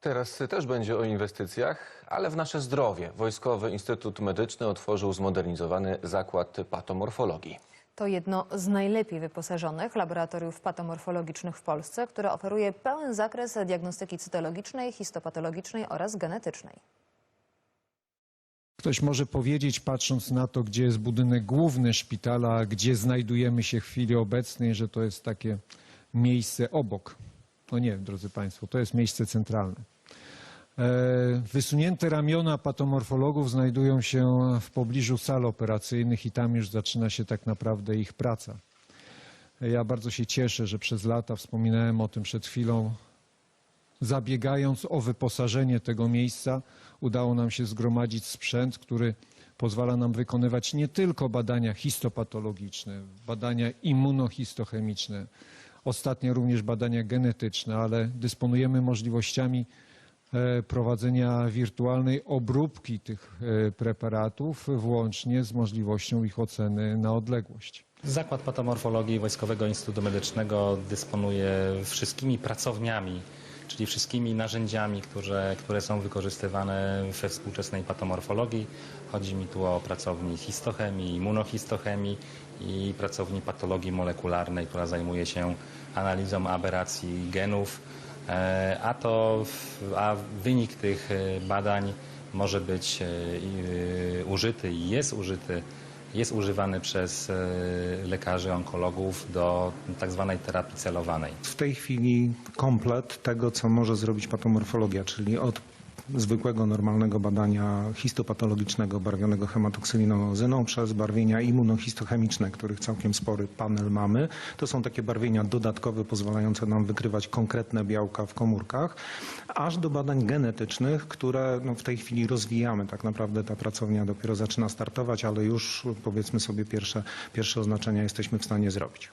Teraz też będzie o inwestycjach, ale w nasze zdrowie. Wojskowy Instytut Medyczny otworzył zmodernizowany zakład patomorfologii. To jedno z najlepiej wyposażonych laboratoriów patomorfologicznych w Polsce, które oferuje pełen zakres diagnostyki cytologicznej, histopatologicznej oraz genetycznej. Ktoś może powiedzieć, patrząc na to, gdzie jest budynek główny szpitala, a gdzie znajdujemy się w chwili obecnej, że to jest takie miejsce obok. No nie, drodzy Państwo, to jest miejsce centralne. E, Wysunięte ramiona patomorfologów znajdują się w pobliżu sal operacyjnych i tam już zaczyna się tak naprawdę ich praca. Ja bardzo się cieszę, że przez lata, wspominałem o tym przed chwilą, zabiegając o wyposażenie tego miejsca, udało nam się zgromadzić sprzęt, który pozwala nam wykonywać nie tylko badania histopatologiczne, badania immunohistochemiczne, ostatnio również badania genetyczne, ale dysponujemy możliwościami e, prowadzenia wirtualnej obróbki tych e, preparatów, włącznie z możliwością ich oceny na odległość. Zakład Patomorfologii Wojskowego Instytutu Medycznego dysponuje wszystkimi pracowniami, czyli wszystkimi narzędziami, które, które są wykorzystywane we współczesnej patomorfologii. Chodzi mi tu o pracowni histochemii, immunohistochemii i pracowni patologii molekularnej, która zajmuje się analizą aberracji genów, E, a, to, a wynik tych e, badań może być e, użyty i jest użyty jest używany przez e, lekarzy onkologów do tak zwanej terapii celowanej. w tej chwili komplet tego, co może zrobić patomorfologia, czyli od zwykłego, normalnego badania histopatologicznego barwionego hematoksyliną przez barwienia immunohistochemiczne, których całkiem spory panel mamy. To są takie barwienia dodatkowe pozwalające nam wykrywać konkretne białka w komórkach, aż do badań genetycznych, które no, w tej chwili rozwijamy. Tak naprawdę ta pracownia dopiero zaczyna startować, ale już powiedzmy sobie pierwsze, pierwsze oznaczenia jesteśmy w stanie zrobić.